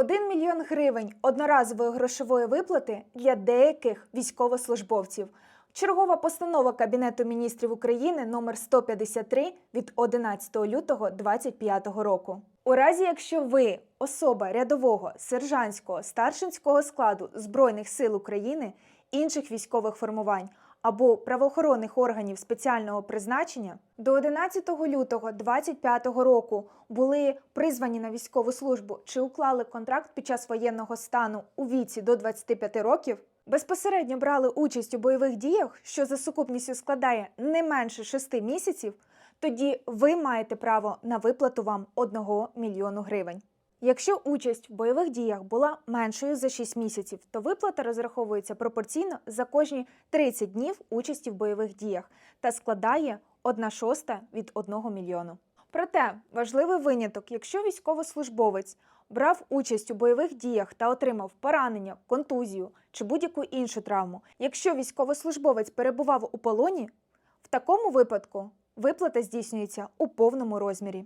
1 мільйон гривень одноразової грошової виплати для деяких військовослужбовців. Чергова постанова Кабінету міністрів України номер 153 від 11 лютого 2025 року. У разі, якщо ви особа рядового, сержантського, старшинського складу Збройних сил України, інших військових формувань або правоохоронних органів спеціального призначення до 11 лютого 2025 року були призвані на військову службу чи уклали контракт під час воєнного стану у віці до 25 років, безпосередньо брали участь у бойових діях, що за сукупністю складає не менше 6 місяців, тоді ви маєте право на виплату вам 1 мільйону гривень. Якщо участь в бойових діях була меншою за 6 місяців, то виплата розраховується пропорційно за кожні 30 днів участі в бойових діях та складає 1 шоста від 1 мільйону. Проте важливий виняток, якщо військовослужбовець брав участь у бойових діях та отримав поранення, контузію чи будь-яку іншу травму, якщо військовослужбовець перебував у полоні, в такому випадку виплата здійснюється у повному розмірі.